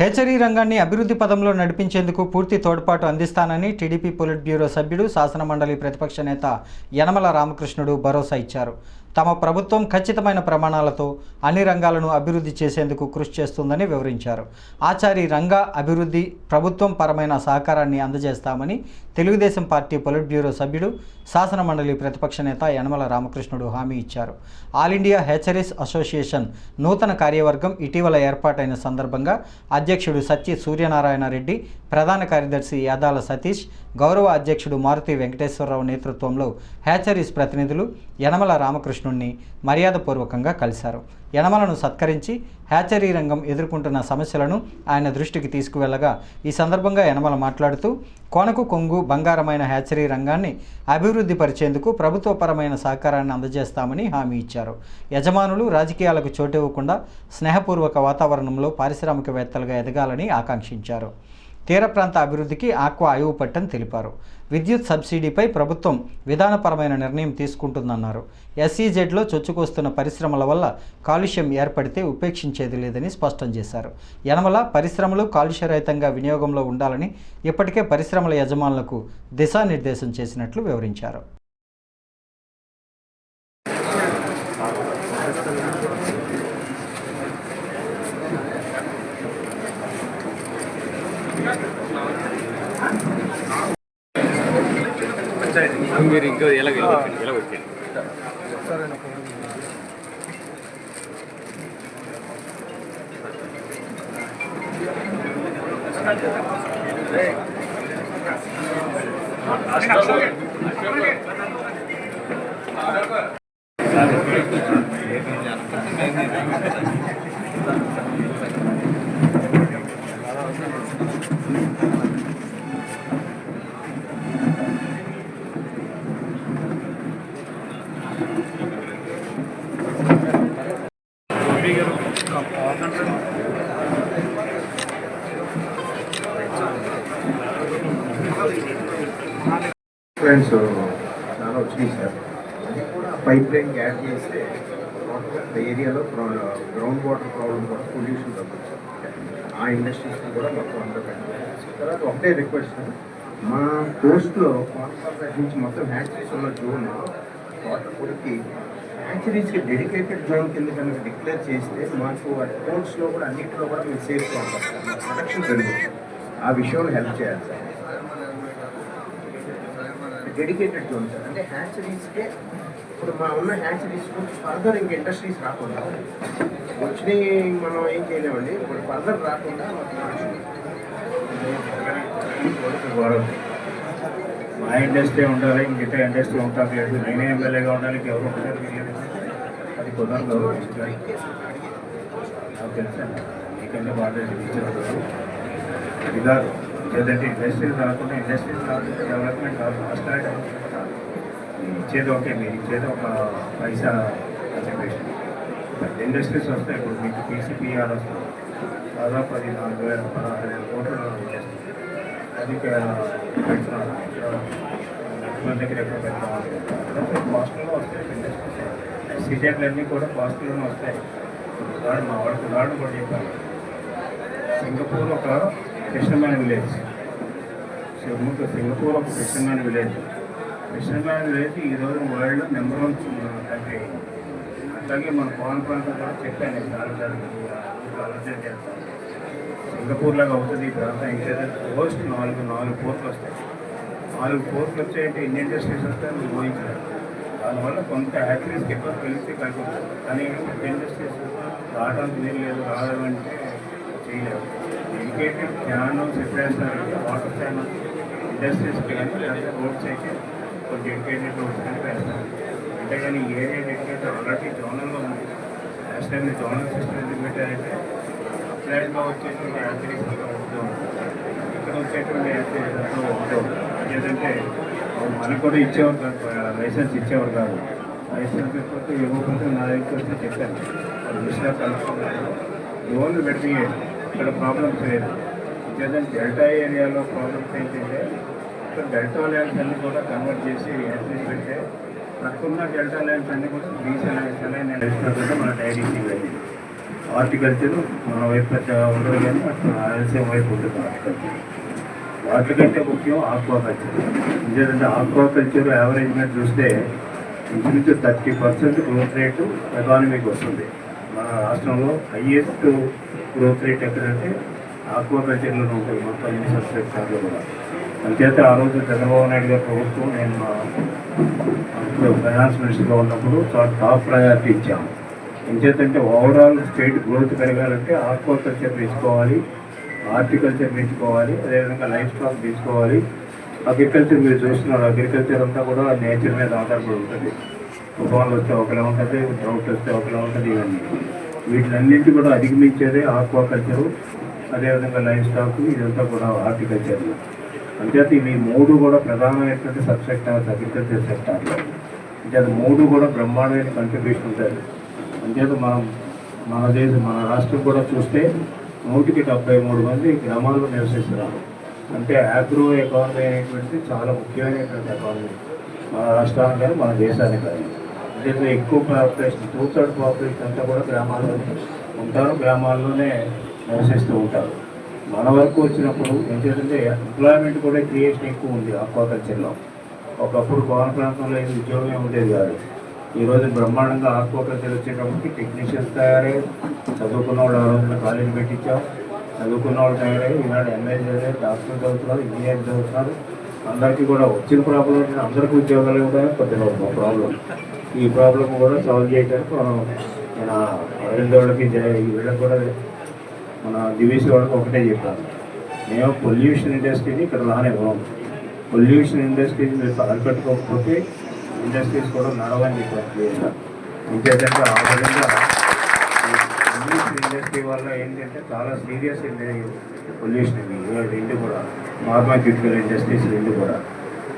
హెచ్చరీ రంగాన్ని అభివృద్ధి పదంలో నడిపించేందుకు పూర్తి తోడ్పాటు అందిస్తానని టీడీపీ పొలిట్ బ్యూరో సభ్యుడు శాసనమండలి ప్రతిపక్ష నేత యనమల రామకృష్ణుడు భరోసా ఇచ్చారు. తమ ప్రభుత్వం ఖచ్చితమైన ప్రమాణాలతో అన్ని రంగాలను అభివృద్ధి చేసేందుకు కృషి చేస్తుందని వివరించారు. ఆచారి రంగ అభివృద్ధి ప్రభుత్వం పరమైన సహకారాన్ని అందజేస్తామని తెలుగుదేశం పార్టీ పొలిట్ బ్యూరో సభ్యుడు శాసనమండలి ప్రతిపక్ష నేత యనమల రామకృష్ణుడు హామీ ఇచ్చారు. ఆల్ ఇండియా హెచరీస్ అసోసియేషన్ నూతన కార్యవర్గం ఇటీవల ఏర్పాటైన సందర్భంగా అధ్యక్షుడు సత్య సూర్యనారాయణ రెడ్డి ప్రధాన కార్యదర్శి యాదాల సతీష్ గౌరవ అధ్యక్షుడు మారుతి వెంకటేశ్వరరావు నేతృత్వంలో హ్యాచరీస్ ప్రతినిధులు యనమల రామకృష్ణుణ్ణి మర్యాదపూర్వకంగా కలిశారు. యనమలను సత్కరించి హ్యాచరీ రంగం ఎదుర్కొంటున్న సమస్యలను ఆయన దృష్టికి తీసుకువెళ్ళగా ఈ సందర్భంగా యనమల మాట్లాడుతూ కొనకు కొంగు బంగారమైన హ్యాచరీ రంగాన్ని అభివృద్ధి పరిచేందుకు ప్రభుత్వపరమైన సహకారాన్ని అందజేస్తామని హామీ ఇచ్చారు. యజమానులు రాజకీయాలకు చోటివ్వకుండా స్నేహపూర్వక వాతావరణంలో పారిశ్రామికవేత్తలుగా ఎదగాలని ఆకాంక్షించారు. తీర ప్రాంత అభివృద్ధికి ఆక్వా ఆయువు పట్టని తెలిపారు. విద్యుత్ సబ్సిడీపై ప్రభుత్వం విధానపరమైన నిర్ణయం తీసుకుంటుందన్నారు. ఎస్ఈజెడ్లో చొచ్చుకొస్తున్న పరిశ్రమల వల్ల కాలుష్యం ఏర్పడితే ఉపేక్షించేది లేదని స్పష్టం చేశారు. యనమల పరిశ్రమలు కాలుష్యరహితంగా వినియోగంలో ఉండాలని ఇప్పటికే పరిశ్రమల యజమానులకు దిశానిర్దేశం చేసినట్లు వివరించారు. మీరు ఇంకా ఎలా ఎలా ఎలా వచ్చాను ఫ్రెండ్స్ uh, చాలా వచ్చినాయి సార్. అది కూడా పైప్ లైన్ యాడ్ చేస్తే ఏరియాలో గ్రౌండ్ వాటర్ ప్రాబ్లం కూడా పొల్యూషన్ తగ్గుతుంది. ఆ ఇండస్ట్రీస్ కూడా మొత్తం అందరూ పెట్టాలి తర్వాత ఒకటే రిక్వెస్ట్ సార్. మా పోస్ట్లో కాన్ఫరెన్స్ నుంచి మొత్తం హ్యాచరీస్ ఉన్న జోన్ వాటర్ పొడికి హ్యాచరీస్కి డెడికేటెడ్ జోన్ కింద కనుక డిక్లేర్ చేస్తే మాకు పోర్ట్స్లో కూడా అన్నింటిలో కూడా మేము సేఫ్గా ఉంటాం ప్రొటెక్షన్ పెరుగుతుంది. ఆ విషయంలో హెల్ప్ చేయాలి సార్. డెడికేటెడ్ జోన్ సార్ అంటే హ్యాచరీస్కే ఇప్పుడు మా ఉన్న హ్యాచరీస్ ఫర్దర్ ఇంక ఇండస్ట్రీస్ రాకుండా వచ్చినాయి మనం ఏం చేయలేమండి. ఇప్పుడు ఫర్దర్ రాకుండా మా ఇండస్ట్రీ ఉండాలి ఇంకిత ఇండస్ట్రీ ఉంటాం లేదు నేనే ఎమ్మెల్యేగా ఉండాలి ఎవరు ఉంటారు తెలియదు అది కుదరదు నాకు తెలుసా మీకంటే బాగా ఇచ్చారు ఇదారు ప్రజెంట్ లేదంటే ఇండస్ట్రీస్ రాకుండా ఇండస్ట్రీస్ రాకుండా డెవలప్మెంట్ కాదు ఫస్ట్ ఇచ్చేది ఓకే మీరు ఇచ్చేది ఒక పైసా కన్సల్టేషన్ ఇండస్ట్రీస్ వస్తాయి ఇప్పుడు మీకు పీసీపీఆర్ వస్తుంది. దాదాపు అది నాలుగు వేల పదహారు వేల కోట్లు అది పెడుతున్నారు దగ్గర ఎక్కడ పెడతాం కాస్ట్లో వస్తాయి ఇండస్ట్రీస్ సిటీలన్నీ కూడా కాస్ట్లోనే వస్తాయి. ఉదాహరణ మా వాడికి ఉదాహరణ కూడా చెప్పాలి సింగపూర్ ఒక కృష్ణమైన విలేజ్ సింగపూర్ సింగపూర్ ఒక కృష్ణమైన విలేజ్ కృష్ణమైన విలేజ్ ఈరోజు వరల్డ్ నెంబర్ వన్ కంట్రీ. అట్లాగే మన పవన్ ప్రాంతం కూడా చెప్పాను చాలా ఆలోచన చేస్తాను సింగపూర్ లాగా అవుతుంది ఈ ప్రాంతం ఇంకేదో పోస్ట్ నాలుగు నాలుగు పోర్ట్లు వస్తాయి. నాలుగు పోర్ట్లు వచ్చాయంటే ఎన్ని ఇండస్ట్రీస్ నువ్వు ఊహించారు దానివల్ల కొంత హ్యాపీనెస్కి ఎక్కువ కలిసి కలుగుతుంది కానీ పెద్ద ఇండస్ట్రీస్ రావడానికి వీలు లేదు రావాలంటే చేయలేరు డెడికేటెడ్ ఛానల్స్ ఎప్పుడేస్తారు వాటర్ ఛానల్స్ ఇండస్ట్రీస్కి కానీ లేదా రోడ్స్ అయితే కొంచెం ఎడ్యుకేటెడ్ రోడ్స్ కానీ వేస్తారు అంతేగాని ఏరియా డెడికేటెడ్ ఆల్రెడీ జోనల్లో ఉంది. లాస్ట్ టైం జోనల్ సిస్టమ్ ఎందుకు పెట్టారంటే అప్లైడ్గా వచ్చేటువంటి యాత్రిక్ ఇక్కడ వచ్చేటువంటి యాత్రిక్ ఉంటూ ఏంటంటే మనకు కూడా ఇచ్చేవారు కాదు లైసెన్స్ ఇచ్చేవారు కాదు. లైసెన్స్ ఇవ్వకపోతే ఇవ్వకపోతే నా దగ్గరికి వస్తే చెప్పాను. వాళ్ళు కలుపుకున్నాను లోన్లు పెట్టి ఇక్కడ ప్రాబ్లమ్స్ లేదు ఇంకేదంటే డెల్టా ఏరియాలో ప్రాబ్లమ్స్ ఏంటంటే ఇక్కడ డెల్టా ల్యాండ్స్ అన్ని కూడా కన్వర్ట్ చేసి యాత్రిక్ పెట్టే ప్రక్కన్న డెల్టా ల్యాండ్స్ అన్ని కూడా బీసీ ల్యాండ్స్ అనే మన డైరీసీ వెళ్ళింది హార్టికల్చర్ మన వైపు ఉండదు కానీ అక్కడ రాయలసీమ వైపు ఉంటుంది హార్టికల్చర్ వాటికంటే ముఖ్యం ఆక్వాకల్చర్ ఎందుకంటే ఆక్వాకల్చర్ యావరేజ్ మీద చూస్తే ఇంచుమించు థర్టీ పర్సెంట్ గ్రోత్ రేటు ఎకానమీకి వస్తుంది. మన రాష్ట్రంలో హయ్యెస్ట్ గ్రోత్ రేట్ ఎక్కడంటే ఆక్వాకల్చర్లో ఉంటుంది. మొత్తం అన్ని సబ్సెక్టార్లో కూడా. అంచేత ఆ రోజు చంద్రబాబు నాయుడు గారి ప్రభుత్వం నేను మా అప్పుడు ఫైనాన్స్ మినిస్టర్గా ఉన్నప్పుడు చాలా టాప్ ప్రయారిటీ ఇచ్చాము. ఎంచేతంటే ఓవరాల్ స్టేట్ గ్రోత్ పెరగాలంటే ఆక్వాకల్చర్ పెంచుకోవాలి హార్టికల్చర్ పెంచుకోవాలి అదేవిధంగా లైఫ్ స్టాక్ తీసుకోవాలి అగ్రికల్చర్ మీరు చూస్తున్నారు అగ్రికల్చర్ అంతా కూడా నేచర్ మీద ఆధారపడి ఉంటుంది. తుఫాన్లు వస్తే ఒకలా ఉంటుంది డ్రౌట్ వస్తే ఒకలా ఉంటుంది ఇవన్నీ. వీటిలన్నింటి కూడా అధిగమించేదే ఆక్వాకల్చరు అదేవిధంగా లైఫ్ స్టాక్ ఇదంతా కూడా హార్టికల్చర్. అంతేత ఇవి మూడు కూడా ప్రధానమైనటువంటి సబ్ సెక్టార్స్ అగ్రికల్చర్ సెక్టార్లో. అంతేత మూడు కూడా బ్రహ్మాండమైన కంట్రిబ్యూషన్ ఉంటుంది అంతేత మనం మన దేశం మన రాష్ట్రం కూడా చూస్తే నూటికి డెబ్బై మూడు మంది గ్రామాల్లో నివసిస్తున్నారు. అంటే ఆగ్రో ఎకానమీ అనేటువంటిది చాలా ముఖ్యమైనటువంటి ఎకానమీ మన రాష్ట్రానికి కానీ మన దేశానికి కానీ. దీంట్లో ఎక్కువ పాపులేషన్ టూ థర్డ్ పాపులేషన్ అంతా కూడా గ్రామాల్లోనే ఉంటారు. గ్రామాల్లోనే నివసిస్తూ ఉంటారు. మన వరకు వచ్చినప్పుడు ఏంటంటే ఎంప్లాయ్మెంట్ కూడా క్రియేషన్ ఎక్కువ ఉంది ఆక్వాకల్చర్లో. ఒకప్పుడు కోన ప్రాంతంలో ఏది ఉద్యోగమే ఉండేది కాదు. ఈరోజు బ్రహ్మాండంగా ఆక్వాకల్చర్ వచ్చేటప్పటికి టెక్నీషియన్స్ తయారై చదువుకున్న వాళ్ళు ఎవరైనా కాలేజీ పెట్టించాం చదువుకున్న వాళ్ళు తయారై ఈనాడు ఎంఏ చదివారు డాక్టర్ చదువుతున్నారు ఇంజనీర్ చదువుతున్నారు. అందరికీ కూడా వచ్చిన ప్రాబ్లం ఏంటంటే అందరికీ ఉద్యోగాలు కూడా కొద్దిగా ప్రాబ్లం ఈ ప్రాబ్లం కూడా సాల్వ్ చేయడానికి మనం మన అరవింద్ వాళ్ళకి వీళ్ళకి కూడా మన దివేశ్ వాళ్ళకి ఒకటే చెప్పాను మేము పొల్యూషన్ ఇండస్ట్రీని ఇక్కడ రానివ్వం పొల్యూషన్ ఇండస్ట్రీని మీరు అరిపెట్టుకోకపోతే ఇండస్ట్రీస్ కూడా నడవని చెప్పారు క్లియర్గా ఇంకేంటంటే ఆ విధంగా పొల్యూషన్ ఇండస్ట్రీ వల్ల ఏంటంటే చాలా సీరియస్ పొల్యూషన్ ఇది రెండు కూడా. ఫార్మాక్యూటికల్ ఇండస్ట్రీస్ రెండు కూడా.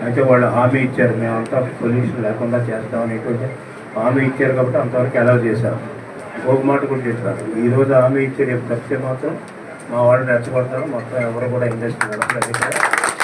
అయితే వాళ్ళు హామీ ఇచ్చారు. మేమంతా పొల్యూషన్ లేకుండా చేస్తామనేటువంటి హామీ ఇచ్చారు కాబట్టి అంతవరకు అలౌ చేశారు. ఒక మాట కూడా చెప్పారు. ఈరోజు హామీ ఇచ్చారు రేపు తప్పితే మాత్రం మా వాళ్ళు రెచ్చగొడతారు. మొత్తం ఎవరు కూడా ఇన్వెస్ట్ నడపలేదు